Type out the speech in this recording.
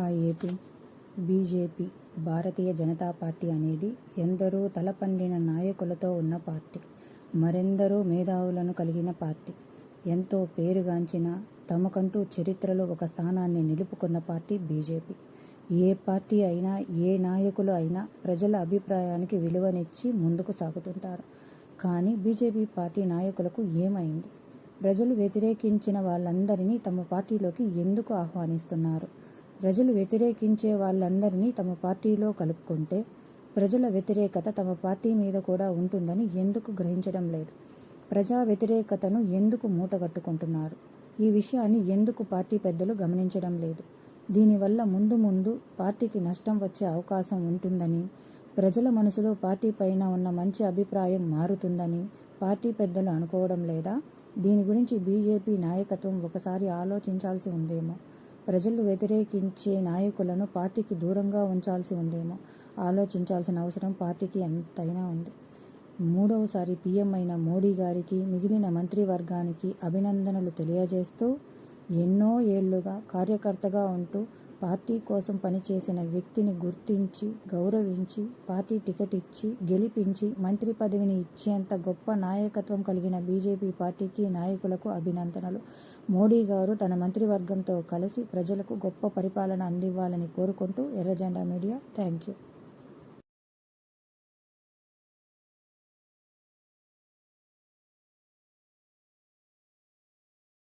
Hi AP BJP Bharatiya Janata party అనేది ఎందరో తలపండిన నాయకులతో ఉన్న పార్టీ మరెందరో మేధావులను కలిగిన పార్టీ. ఎంతో పేరుగాంచిన తమకంటూ చరిత్రలో ఒక స్థానాన్ని నిలుపుకున్న పార్టీ బీజేపీ. ఏ పార్టీ అయినా ఏ నాయకులు అయినా ప్రజల అభిప్రాయానికి విలువనిచ్చి ముందుకు సాగుతుంటారు. కానీ బీజేపీ పార్టీ నాయకులకు ఏమైంది? ప్రజలు వ్యతిరేకించిన వాళ్ళందరినీ తమ పార్టీలోకి ఎందుకు ఆహ్వానిస్తున్నారు? ప్రజలు వ్యతిరేకించే వాళ్ళందరినీ తమ పార్టీలో కలుపుకుంటే ప్రజల వ్యతిరేకత తమ పార్టీ మీద కూడా ఉంటుందని ఎందుకు గ్రహించడం లేదు? ప్రజా వ్యతిరేకతను ఎందుకు మూటగట్టుకుంటున్నారు ఈ విషయాన్ని ఎందుకు పార్టీ పెద్దలు గమనించడం లేదు? దీనివల్ల ముందు ముందు పార్టీకి నష్టం వచ్చే అవకాశం ఉంటుందని ప్రజల మనసులో పార్టీ పైన ఉన్న మంచి అభిప్రాయం మారుతుందని పార్టీ పెద్దలు అనుకోవడం లేదా? దీని గురించి బీజేపీ నాయకత్వం ఒకసారి ఆలోచించాల్సి ఉందేమో? ప్రజలు వ్యతిరేకించే నాయకులను పార్టీకి దూరంగా ఉంచాల్సి ఉందేమో ఆలోచించాల్సిన అవసరం పార్టీకి ఎంతైనా ఉంది. మూడవసారి పీఎం అయిన మోడీ గారికి మిగిలిన మంత్రివర్గానికి అభినందనలు తెలియజేస్తూ ఎన్నో ఏళ్ళుగా కార్యకర్తగా ఉంటూ పార్టీ కోసం పనిచేసిన వ్యక్తిని గుర్తించి గౌరవించి పార్టీ టికెట్ ఇచ్చి గెలిపించి మంత్రి పదవిని ఇచ్చేంత గొప్ప నాయకత్వం కలిగిన బీజేపీ పార్టీకి నాయకులకు అభినందనలు. మోడీ గారు తన మంత్రివర్గంతో కలిసి ప్రజలకు గొప్ప పరిపాలన అందివ్వాలని కోరుకుంటూ ఎర్రజెండా మీడియా. Thank you